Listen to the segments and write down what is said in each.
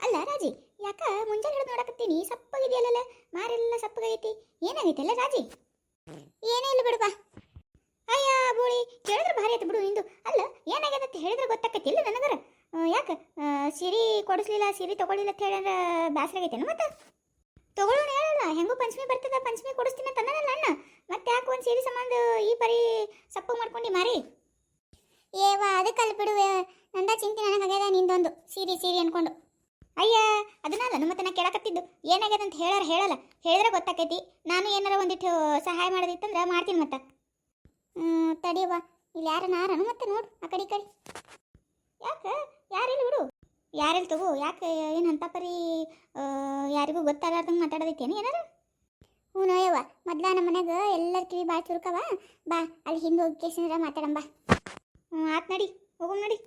ಅಲ್ಲ ರಾಜಿ, ಯಾಕ ಮುಂಜಾನೆ ಹಿಡಿದು ನೋಡಕತ್ತೀನಿ? ಸಪ್ಪಗಿದೆಯಲ್ಲ ಮಾರೆಲ್ಲ ಸಪ್ಪಗೈತಿ. ಏನಾಗೈತಲ್ಲ ರಾಜಿ? ಏನೇ ಇಲ್ಲ ಬಿಡುವ ಅಯ್ಯಾ, ಬೋಳಿ, ಕೇಳಿದ್ರೆ ಭಾರಿ ಆಯ್ತು ಬಿಡು ನಿಂದು. ಅಲ್ಲ, ಏನಾಗ್ಯದ ಅಂತ ಹೇಳಿದ್ರೆ ಗೊತ್ತಾಕತ್ತಿಲ್ಲ ನನಗರ? ಯಾಕೆ? ಸೀರೆ ಕೊಡಿಸ್ಲಿಲ್ಲ, ಸೀರೆ ತಗೊಳ್ಳಿಲ್ಲ ಅಂತ ಹೇಳಿದ್ರೆ ಬೇಸರ ಆಗೈತೇನು ಮತ್ತೆ? ತಗೊಳ್ಳೋಣ ಹೇಳಲ್ಲ, ಹೆಂಗೂ ಪಂಚಮಿ ಬರ್ತದ, ಪಂಚಮಿ ಕೊಡಿಸ್ತೀನಿ ಅಂತ ಅಣ್ಣ. ಮತ್ತೆ ಯಾಕೆ ಒಂದು ಸೀರೆ ಸಂಬಂಧ ಈ ಪರಿ ಸಪ್ಪು ಮಾಡ್ಕೊಂಡು ಮಾರಿ? ಏವಾ ಅದಕ್ಕೆ ಅಲ್ಲಿ ಬಿಡು, ನಂದ ಚಿಂತೆ ನನಗೆ ನನಗಾಗ್ಯದ ನಿಂದೊಂದು. ಸೀರೆ ಸೀರೆ ಅನ್ಕೊಂಡು. ಅಯ್ಯ ಅದನ್ನಲ್ಲ ನಮ್ಮ ಮತ್ತೆ ಕೇಳಕತ್ತಿದ್ದು. ಏನಾಗ್ಯದ ಅಂತ ಹೇಳಾರ ಹೇಳಲ್ಲ. ಹೇಳಿದ್ರೆ ಗೊತ್ತಾಕೈತಿ. ನಾನು ಏನಾರ ಒಂದಿಟ್ಟು ಸಹಾಯ ಮಾಡೋದಿತ್ತಂದ್ರೆ ಮಾಡ್ತೀನಿ ಮತ್ತೆ. ತಡಿಯವ್ವ. ಇಲ್ಲಿ ಯಾರ ನಾರನು ಮತ್ತೆ ನೋಡು ಆ ಕಡೆ ಕಡೆ. ಯಾಕೆ? ಯಾರಿಲ್ಲ ಬಿಡು. ಯಾರಿಲ್ಲ ತಗೋ. ಯಾಕೆ ಏನು ಅಂತ ಪರಿ ಯಾರಿಗೂ ಗೊತ್ತಾಗಾರ್ದಂಗೆ ಮಾತಾಡೋದೈತೇನು ಏನಾರ? ಹ್ಞೂ ನೋಯವ್ವ. ಮೊದ್ಲ ನಮ್ಮ ಮನ್ಯಾಗ ಎಲ್ಲರ ಕಿವಿ ಭಾಳ ಚುರುಕವ. ಬಾ, ಅಲ್ಲಿ ಹಿಂದೆ ಹೋಗಿ ಕೇಸಿಂದ್ರ ಮಾತಾಡಂಬ ಹ್ಞೂ ಆತ್ ನಡಿ. ಹೋಗೋಣ ನಡಿ.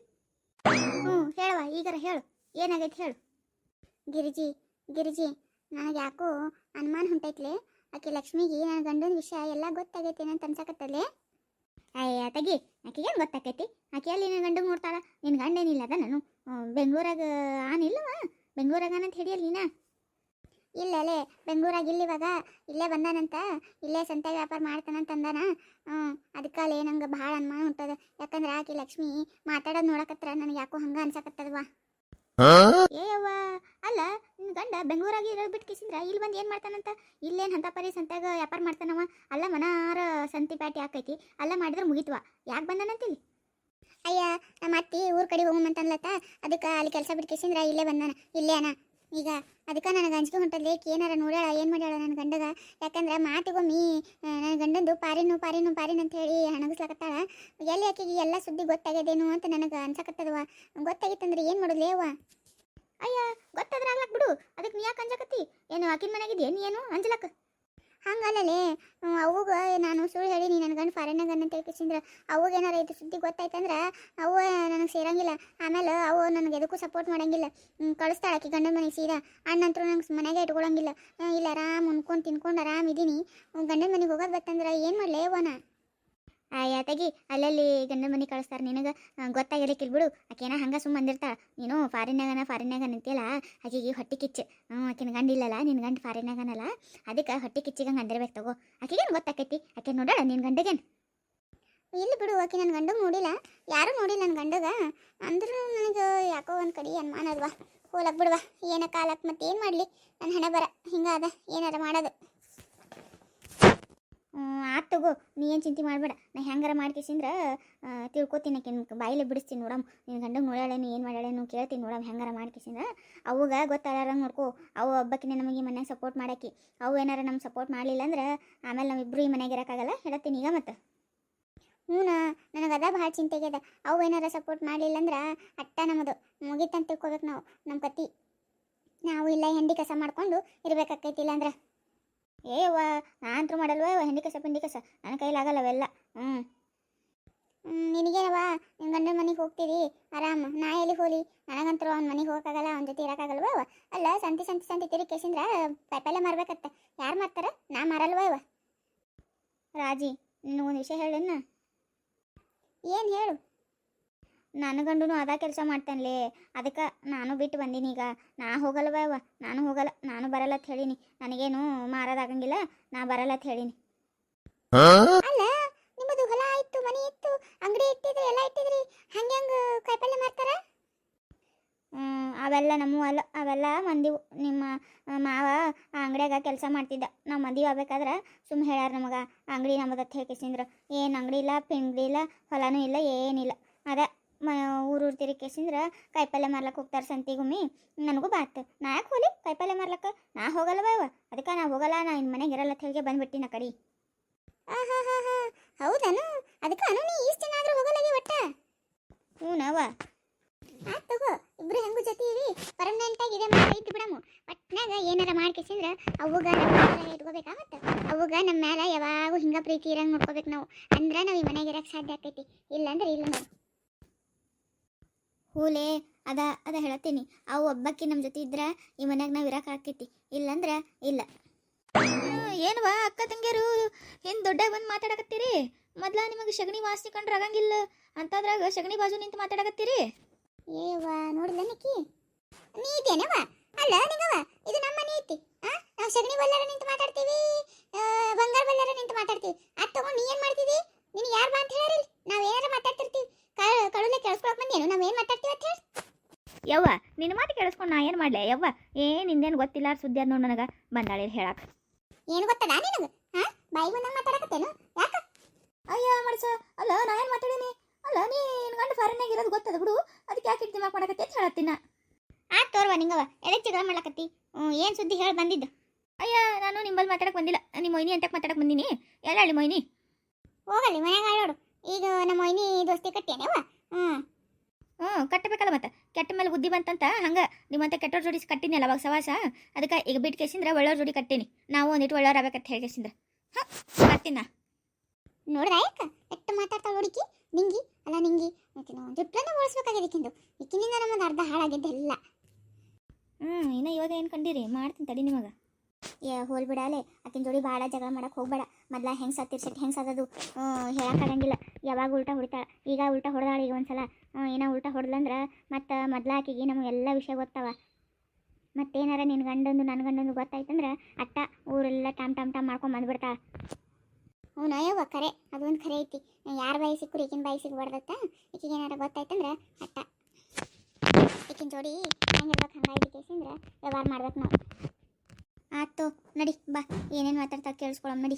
ಹ್ಞೂ, ಹೇಳವ್ವ. ಈಗಾರ ಹೇಳು. ಏನಾಗೈತೆ ಹೇಳು. ಗಿರಿಜಿ ಗಿರಿಜಿ ನನಗೆ ಯಾಕೋ ಅನುಮಾನ ಹೊಂಟೈತ್ಲೆ ಆಕೆ ಲಕ್ಷ್ಮಿಗೆ ನನ್ನ ಗಂಡನ ವಿಷಯ ಎಲ್ಲ ಗೊತ್ತಾಗೈತಿ ಅಂತ ಅನ್ಸಕತ್ತಲೆ ಅಯ್ಯ ತಗಿ ಆಕೆಗೆ ಏನು ಗೊತ್ತಾಕೈತಿ? ಆಕೆ ಅಲ್ಲಿ ನನ್ನ ಗಂಡ ನೋಡ್ತಾಳ? ನಿನ್ನ ಗಂಡ ಏನಿಲ್ಲ ಅದ ನಾನು ಬೆಂಗ್ಳೂರಾಗ ಆನಿಲ್ಲವ ಬೆಂಗಳೂರಾಗ ಅಂತ ಹಿಡಿಯಲ್ಲ ನೀನ? ಬೆಂಗ್ಳೂರಾಗ ಬೆಂಗಳೂರಾಗ ಇಲ್ಲಿವಾಗ ಇಲ್ಲೇ ಬಂದಾನಂತ. ಇಲ್ಲೇ ಸಂತೆ ವ್ಯಾಪಾರ ಮಾಡ್ತಾನಂತ ಅಂದಾನ. ಹ್ಞೂ ಅದಕ್ಕಲ್ಲೇ ನಂಗೆ ಭಾಳ ಅನುಮಾನ ಹೊಂಟದ ಯಾಕಂದ್ರೆ ಆಕೆ ಲಕ್ಷ್ಮಿ ಮಾತಾಡೋದು ನೋಡಕತ್ರ ನನಗೆ ಯಾಕೋ ಹಂಗ ಅನ್ಸಕತ್ತದವಾ. ಏಯವ್ವ ಅಲ್ಲ ನಿನ್ನ ಗಂಡ ಬೆಂಗಳೂರಾಗಿ ಇರೋದು ಬಿಟ್ಟು ಕಿಸಿಂದ್ರ ಇಲ್ಲಿ ಬಂದು ಏನು ಮಾಡ್ತಾನಂತ? ಇಲ್ಲೇನು ಹಂತ ಪರಿ ಸಂತಾಗ ವ್ಯಾಪಾರ ಮಾಡ್ತಾನವ? ಅಲ್ಲ, ಮನಾರ ಸಂತಿ ಪ್ಯಾಟಿ ಹಾಕೈತಿ. ಅಲ್ಲ, ಮಾಡಿದ್ರೆ ಮುಗಿತ್ವ. ಯಾಕೆ ಬಂದಾನಂತಿಲ್ಲಿ ಅಯ್ಯ ನಮ್ಮ ಅತ್ತಿ ಊರ್ ಕಡೆ ಹೋಗಂತನ್ಲತ್ತ ಅದಕ್ಕೆ ಅಲ್ಲಿ ಕೆಲಸ ಬಿಟ್ಟು ಕಿಸಿಂದ್ರ ಇಲ್ಲೇ ಬಂದಾನ. ಇಲ್ಲೇ ಅನ. ಈಗ ಅದಕ್ಕೆ ನನಗೆ ಅಂಜಿಕೆ ಹೊಂಟದ ಏನಾರ ನೋಡ್ಯಾಳ, ಏನು ಮಾಡ್ಯಾಳ ನನ್ನ ಗಂಡಗ? ಯಾಕಂದ್ರೆ ಮಾತಿಗೊಮ್ಮಿ ನನ್ನ ಗಂಡಂದು ಪಾರಿನು ಪಾರಿನು ಪಾರಿನ್ ಅಂತ ಹೇಳಿ ಹಣಗಿಸ್ಲಕತ್ತಾಳ. ಎಲ್ಲಿ ಆಕೆಗೆ ಎಲ್ಲ ಸುದ್ದಿ ಗೊತ್ತಾಗ್ಯದೇನು ಅಂತ ನನಗೆ ಅನ್ಸಕತ್ತದವ ಗೊತ್ತಾಗಿತ್ತಂದ್ರೆ ಏನು ಮಾಡೋದ್ಲೇವ ಅಯ್ಯ ಗೊತ್ತಾದ್ರೆ ಆಗ್ಲಕ್ ಬಿಡು. ಅದಕ್ಕೆ ನೀ ಯಾಕೆ ಅಂಜಕತ್ತಿ? ಏನು ಆಕಿನ ಮನೆಗಿದ್ಯಾ? ನೀ ಏನು? ಅಂಜಲಕ್ಕ ಹಂಗಲ್ಲಲೇ. ಅವಾಗ ನಾನು ಸುಳ್ಳು ಹೇಳಿ ನೀ ನನ್ನ ಗಂಡು ಫಾರಿನಾಗ ಅಂತ ಹೇಳ್ಕಿಸಿಂದ್ರ ಅವಾಗ ಏನಾರ ಇದು ಸುದ್ದಿ ಗೊತ್ತಾಯ್ತಂದ್ರೆ ಅವು ನನಗೆ ಸೇರಂಗಿಲ್ಲ. ಆಮೇಲೆ ಅವು ನನಗೆ ಎದಕ್ಕೂ ಸಪೋರ್ಟ್ ಮಾಡಂಗಿಲ್ಲ. ಕಳಿಸ್ತಾಳೆ ಆಕಿ ಗಂಡನ ಮನೆಗೆ ಸೀದಾ. ಅಣ್ಣಂತರೂ ನಂಗೆ ಮನೆಗೆ ಇಟ್ಕೊಳಂಗಿಲ್ಲ. ಇಲ್ಲ ಆರಾಮ್ ಉಣ್ಕೊಂಡು ತಿನ್ಕೊಂಡು ಆರಾಮ ಇದ್ದೀನಿ ಗಂಡನ ಮನೆಗೆ ಹೋಗೋದು ಬತ್ತಂದ್ರೆ ಏನು ಮಾಡಲೇ ಅವನ ಆಯ ತೆಗಿ, ಅಲ್ಲಲ್ಲಿ ಗಂಡನ ಮನೆ ಕಳಿಸ್ತಾರೆ, ನಿನಗೆ ಗೊತ್ತಾಗಿರಕ್ಕಿಲ್ಲ ಬಿಡು. ಆಕೇನ ಹಂಗೆ ಸುಮ್ಮ ಅಂದಿರ್ತಾಳ. ನೀನು ಫಾರಿನಾಗನ ಫಾರಿನ್ಯಾಗ ನಿಂತಿಲ್ಲ ಆಕೆಗೆ ಹೊಟ್ಟೆ ಕಿಚ್ಚು. ಹ್ಞೂ ಆಕಿನ ಗಂಡ ಇಲ್ಲಲ್ಲ ನಿನ್ನ ಗಂಡ ಫಾರಿನ್ಯಾಗನಲ್ಲ. ಅದಕ್ಕೆ ಹೊಟ್ಟೆ ಕಿಚ್ಚಿಗಂಗೆ ಅಂದಿರ್ಬೇಕು ತಗೋ. ಆಕೆಗೇನು ಗೊತ್ತಾಕೈತಿ? ಆಕೆ ನೋಡೋಣ ನಿನ್ನ ಗಂಡಗೇನು? ಇಲ್ಲಿ ಬಿಡು, ಆಕೆ ನನ್ನ ಗಂಡ ನೋಡಿಲ್ಲ ಯಾರೂ ನೋಡಿಲ್ಲ ನನ್ನ ಗಂಡಗ. ಅಂದ್ರೂ ನನಗೆ ಯಾಕೋ ಒಂದು ಕಡೆ ಅನುಮಾನ ಅಲ್ವಾ ಹೋಲಕ್ಕೆ ಬಿಡುವ ಏನ ಕಾಲಕ್ಕೆ ಮತ್ತೆ ಏನು ಮಾಡಲಿ? ನನ್ನ ಹಣೆ ಬರ. ಹಿಂಗಾದ ಏನಾರ ಮಾಡೋದು. ಆತ್ ತಗೋ, ನೀ ಏನು ಚಿಂತೆ ಮಾಡಬೇಡ. ನಾ ಹೆಂಗಾರ ಮಾಡ್ಕೇಸಿಂದ್ರ ತಿಳ್ಕೊತೀನಿ ಆಕಿನ ಬಾಯಿಲೆ ಬಿಡಿಸ್ತೀನಿ ನೋಡಮ್. ನಿನ್ನ ಗಂಡಗೆ ನೋಡ್ಯಾಳೇನು ಏನು ಮಾಡ್ಯಾಳೇನು ಕೇಳ್ತೀನಿ ನೋಡಮ್, ಹೆಂಗಾರ ಮಾಡ್ಕೇಸಿಂದ್ರ ಅವಾಗ ಗೊತ್ತಾರ ನೋಡ್ಕೋ, ಅವು ಹಬ್ಬಕ್ಕಿನ ನಮಗೆ ಮನ್ಯಾಗ ಸಪೋರ್ಟ್ ಮಾಡಾಕಿ. ಅವು ಏನಾರ ನಮ್ಗೆ ಸಪೋರ್ಟ್ ಮಾಡಲಿಲ್ಲ ಅಂದ್ರೆ, ಆಮೇಲೆ ನಾವಿಬ್ಬರು ಈ ಮನೆಗೆ ಇರೋಕ್ಕಾಗಲ್ಲ ಹೇಳತ್ತೀನಿ ಈಗ ಮತ್ತೆ. ಹ್ಞೂ ನನಗೆ ಅದ ಭಾಳ ಚಿಂತೆ ಆಗ್ಯದ ಅವು ಏನಾರ ಸಪೋರ್ಟ್ ಮಾಡಲಿಲ್ಲ ಅಂದ್ರೆ, ಅಟ್ಟ ನಮ್ಮದು ಮುಗಿತಂತ ತಿಳ್ಕೊಬೇಕು ನಾವು ನಮ್ಮ ಕತಿ. ನಾವು ಇಲ್ಲ, ಹೆಂಡಿ ಕಸ ಮಾಡಿಕೊಂಡು ಇರ್ಬೇಕಾಕೈತಿಲ್ಲ ಅಂದ್ರೆ. ಏವ ನಾನಂತೂ ಮಾಡಲ್ವ ಹೆಂಡಿ ಕಸ, ಪಿಂಡಿ ಕಸ. ನನ್ನ ಕೈಲಾಗಲ್ಲ ಅವೆಲ್ಲ. ಹ್ಞೂ ನಿನಗೇನವಾ ನಿನ್ನ ಗಂಡನ ಮನೆಗೆ ಹೋಗ್ತೀರಿ? ಆರಾಮ. ನಾ ಎಲ್ಲಿ ಹೋಲಿ? ನನಗಂತೂ ಅವ್ನ ಮನೆಗೆ ಹೋಗೋಕ್ಕಾಗಲ್ಲ, ಅವ್ನ ಜೊತೆ ಇರೋಕ್ಕಾಗಲ್ವ ಅವ ಅಲ್ಲ, ಸಂತಿ ಸಂತಿ ಸಂತಿ, ತಿರುಗಿ ಕೇಸಿಂದ್ರ ಪೈಪಲ್ಲೇ ಮಾರ್ಬೇಕತ್ತ. ಯಾರು ಮಾರ್ತಾರ? ನಾ ಮಾರಲ್ವ ಇವ ರಾಜಿ ಒಂದು ವಿಷಯ ಹೇಳೇನ? ಏನು ಹೇಳು? ನನ್ನ ಗಂಡುನು ಅದ ಕೆಲಸ ಮಾಡ್ತಾನಲೇ. ಅದಕ್ಕೆ ನಾನು ಬಿಟ್ಟು ಬಂದೀನಿ ಈಗ. ನಾ ಹೋಗಲ್ವ ನಾನು ಹೋಗಲ್ಲ ನಾನು ಬರಲ್ಲ ಅಂತ ಹೇಳೀನಿ. ನನಗೇನು ಮಾರೋದಾಗಂಗಿಲ್ಲ ನಾ ಬರಲ್ಲ ಅಂತ ಹೇಳೀನಿ ಅಲ್ಲ ನಿಮ್ಮದು ಹೊಲ ಇತ್ತು ಮನೆ ಇತ್ತು ಅಂಗಡಿ ಇಟ್ಟಿದ್ರಿ ಎಲ್ಲ ಇಟ್ಟಿದ್ರಿ ಹಂಗೆ ಹಂಗೆ ಕಾಯಿಪಲ್ಲೆ ಮಾರ್ತಾರ? ಅವೆಲ್ಲ ನಮ್ಮ ಅಲ್ಲ ಅವೆಲ್ಲ ಮಂದಿವು ನಿಮ್ಮ ಮಾವ ಆ ಅಂಗಡಿಯಾಗ ಕೆಲಸ ಮಾಡ್ತಿದ್ದ. ನಾವು ಮದುವೆ ಆಗ್ಬೇಕಾದ್ರೆ ಸುಮ್ಮ ಹೇಳ್ಯಾರ ನಮಗೆ ಅಂಗಡಿ ನಮ್ಮದತ್ತ ಅಂತ ಹೇಳ್ಕೇಸಿಂದ್ರ ಏನು ಅಂಗಡಿ ಇಲ್ಲ ಪಿಂಗಡಿ ಇಲ್ಲ ಹೊಲನೂ ಇಲ್ಲ ಏನಿಲ್ಲ. ಅದ ಮ ಊರೂರು ತಿರುಗಿಸಿಂದ್ರ ಕಾಯಿಪಲ್ಲೆ ಮಾರ್ಲಕ್ಕೆ ಹೋಗ್ತಾರೆ ಸಂತಿಗೊಮ್ಮೆ. ನನಗೂ ಬಾತ್. ನಾ ಯಾಕೆ ಹೋಲಿ ಕಾಯಿಪಲ್ಲೆ ಮಾರ್ಲಕ್ಕೆ? ನಾ ಹೋಗಲ್ಲ ಬಾಯವ ಅದಕ್ಕೆ ನಾ ಹೋಗಲ್ಲ, ನಾ ಇನ್ನು ಮನೆಗೆ ಇರಲ್ಲ ಅಂತ ಹೇಳಿ ಬಂದ್ಬಿಟ್ಟಿನ ಕಡಿ. ಹೌದನು? ಅದಕ್ಕೆ ಅನು ನೀ ಇಷ್ಟು ಜನ ಆದ್ರೂ ಹೋಗಲ್ಲ ಒಟ್ಟ? ಹ್ಞೂ ನಾವ ಆಯ್ತು ತಗೋ, ಇಬ್ರು ಹೆಂಗು ಜೊತೆ ಇರಿ. ಪರ್ಮನೆಂಟ್ ಆಗಿ ಇದೆ ಮಾಡಿ ಐತಿ ಬಿಡಮು. ಒಟ್ನಾಗ ಏನಾರ ಮಾಡ್ಕೇಸಿಂದ್ರ ಅವಾಗ ನಮ್ಮ ಮ್ಯಾಲ ಇಟ್ಕೋಬೇಕಾಗತ್ತೆ. ಅವಾಗ ನಮ್ಮ ಮ್ಯಾಲ ಯಾವಾಗೂ ಹಿಂಗೆ ಪ್ರೀತಿ ಇರಂಗೆ ನೋಡ್ಕೋಬೇಕು ನಾವು. ಅಂದ್ರೆ ನಾವು ಈ ಮನೆಗೆ ಇರಕ್ಕೆ ಸಾಧ್ಯ ಆಕೈತಿ. ಇಲ್ಲಾಂದ್ರೆ ಇಲ್ಲ ನಾವು ಹೂಲೆ ಅದ ಅದ ಹೇಳತ್ತೀನಿ. ಅವು ಒಬ್ಬಕ್ಕಿ ನಮ್ಮ ಜೊತೆ ಇದ್ರ ಈ ಮನ್ಯಾಗ ನಾವು ಇರಕ್ಕೆ ಆಕೈತಿ ಇಲ್ಲಂದ್ರ ಇಲ್ಲ. ಏನವಾ ಅಕ್ಕ ತಂಗಿಯರು? ಏನು ದೊಡ್ಡಾಗ ಬಂದು ಮಾತಾಡಕತ್ತೀರಿ? ಮೊದ್ಲ ನಿಮಗೆ ಸಗಣಿ ವಾಸನೆ ಕಂಡ್ರೆ ಆಗಂಗಿಲ್ಲ. ಅಂತದ್ರಾಗ ಸಗಣಿ ಬಾಜು ನಿಂತು ಮಾತಾಡಕತ್ತೀರಿ? ಏವಾ ನೋಡಿಲ್ಲ ನಿಕ್ಕಿ. ನೀ ಅಲ್ಲ ನಿಂಗವ ಇದು ನಮ್ಮ ಮನೆ ಐತಿ ಆ ನಾವು ಸಗಣಿ ಬಲ್ಲಾರ ನಿಂತು ಮಾತಾಡ್ತೀವಿ ಆ, ಬಂಗಾರ ಬಲ್ಲಾರ ನಿಂತು ಮಾತಾಡ್ತೀವಿ. ಅದ್ ತಗೊಂಡು ನೀ ಏನ್ ಮಾಡ್ತಿದಿ? ನಿನ್ ಯಾರು ಬಾ ಅಂತ ಹೇಳಿ ನಾವ್ ಏನಾರ ಮಾತಾಡ್ತಿರ್ತೀವಿ. ಕ- ಕಳುಲೆ ಕೇಳಿಸ್ಕೊಳಕ್ ಬಂದೇನು ನಾವ್ ಏನ್ ಮಾತಾಡ್ತೀವಿ? ಯವ್ವ ನಿನ್ನ ಮಾತು ಕೇಳಿಸ್ಕೊಂಡು ನಾ ಏನು ಮಾಡಲೆ? ಯವ್ವ ಏನು ಹಿಂದೇನು ಗೊತ್ತಿಲ್ಲ ಸುದ್ದಿ ಅದ್ ನೋಡಿ ನನಗೆ ಬಂದಾಳೆ ಹೇಳಕ್ಕೆ ಏನು ಗೊತ್ತದ ನಿನಗೆ? ಹಾಂ? ಬಾಯಿ ಬಂದಂಗೆ ಮಾತಾಡಕತ್ತೇನು? ಯಾಕೆ? ಅಯ್ಯೋ ಮಾಡ್ಸ ಅಲ್ಲ ನಾ ಏನು ಮಾತಾಡೀನಿ? ಅಲ್ಲ ನೀನು ಗಂಡ ಫಾರಿನಾಗ ಇರೋದು ಗೊತ್ತದ ಬಿಡು. ಅದಕ್ಕೆ ಯಾಕೆ ದಿಮಾಕ್ ಮಾಡಕತ್ತೆ ಅಂತ ಹೇಳತ್ತಿನ. ಆ ತೋರ್ವ ನಿಂಗವ ಎದಕ್ಕೆ ಜಗಳ ಮಾಡ್ಲಕತ್ತಿ? ಏನು ಏನ್ ಸುದ್ದಿ ಹೇಳಿ ಬಂದಿದ್ದು? ಅಯ್ಯ ನಾನು ನಿಂಬಲ್ಲಿ ಮಾತಾಡಕ್ಕೆ ಬಂದಿಲ್ಲ. ನಿಮ್ಮ ಮೊಯ್ನಿ ಅಂತಕ್ಕೆ ಮಾತಾಡಕ್ಕೆ ಬಂದೀನಿ. ಎಲ್ಲ ಹೇಳಿ ಮೊಯ್ನಿ ಹೋಗಲಿ ಮನೆಯಾಗ ಹೇಳೋಡು ಈಗ ನಮ್ಮ ಮೊಯ್ನಿ ದೋಸ್ತಿ ಕಟ್ಟೇನವ ಹ್ಮ್. ಹ್ಞೂ ಕಟ್ಟಬೇಕಲ್ಲ ಮತ್ತೆ. ಕೆಟ್ಟ ಮೇಲೆ ಬುದ್ಧಿ ಬಂತಂತ ಹಂಗೆ ನಿಮ್ಮಂತ ಕೆಟ್ಟೋರ್ ಜೋಡಿ ಕಟ್ಟಿನಲ್ಲ ಅವಾಗ ಸವಾಸ? ಅದಕ್ಕೆ ಈಗ ಬಿಟ್ಟು ಕೇಸಿಂದ್ರೆ ಒಳ್ಳೋರ್ ಜೋಡಿ ಕಟ್ಟಿನಿ. ನಾವು ಒಂದಿಟ್ಟು ಒಳ್ಳೋರ್ ಆಗ್ಬೇಕಂತ ಹೇಳಿ ಕೇಸಿಂದ್ರೆ. ಹಾಂ ಕಟ್ಟಿನ. ನೋಡ್ದ ಯಾಕ? ಎಟ್ಟು ಮಾತಾಡ್ತಾಳ ಹುಡುಕಿ ನಿಂಗಿ ಅಲ್ಲ ನಿಂಗಿ ಜುಟ್ಲನ್ನ ಕಿಂದು ಇಕ್ಕಿನಿಂದ ನಮ್ಮದು ಅರ್ಧ ಹಾಳಾಗಿದ್ದೆಲ್ಲ. ಹ್ಞೂ ಇನ್ನು ಇವಾಗ ಏನು ಕಂಡೀರಿ? ಮಾಡ್ತೀನಿ ತಡಿ ನಿಮಗೆ. ಹೋಲ್ ಬಿಡಾಲೆ ಆಕಿನ ಜೋಡಿ ಭಾಳ ಜಗಳ ಮಾಡಕ್ಕೆ ಹೋಗ್ಬೇಡ. ಮೊದ್ಲ ಹೆಂಗ್ ಸತ್ತಿರ್ಸೆಟ್ ಹೆಂಗ್ ಸದದು ಹೇಳಕ್ಕಾಗಂಗಿಲ್ಲ ಯಾವಾಗ ಉಲ್ಟಾ ಹೊಡಿತಾಳ? ಈಗ ಉಲ್ಟಾ ಹೊಡೆದಾಳ ಈಗ ಒಂದ್ಸಲ. ಏನೋ ಉಲ್ಟಾ ಹೊಡೆದಂದ್ರೆ ಮತ್ತು ಮೊದ್ಲ ಆಕಿಗೆ ನಮಗೆಲ್ಲ ವಿಷಯ ಗೊತ್ತವ. ಮತ್ತೇನಾರ ನಿನ್ನ ಗಂಡಂದು ನನ್ನ ಗಂಡಂದು ಗೊತ್ತಾಯ್ತಂದ್ರೆ ಅಟ್ಟ ಊರೆಲ್ಲ ಟಾಮ್ ಟಾಮ್ ಟಾಮ್ ಮಾಡ್ಕೊಂಡ್ ಬಂದ್ಬಿಡ್ತಾಳ. ಹ್ಞೂ ನಯವ್ವ ಕರೆ. ಅದೊಂದು ಖರೆ ಐತಿ. ಯಾರ ಬಾಯಿ ಈಗಿನ ಬಾಯಿ ಸಿಗ್ಬಾರ್ದತ್ತ? ಈಕಿಗೆ ಏನಾರ ಗೊತ್ತಾಯ್ತಂದ್ರ ಅಟ್ಟ ಈಕಿನ ಜೋಡಿ ಹೆಂಗಿರ್ಬೇಕು ಹಂಗಾಗಿ ಕೇಸಿಂದ್ರ ವ್ಯವಹಾರ ಮಾಡ್ಬೇಕು ನಾವು ಆತು ನಡಿ ಬಾ ಏನೇನು ಮಾತಾಡ್ತಾ ಕೇಳಿಸ್ಕೊಳಮ್ ನಡಿ.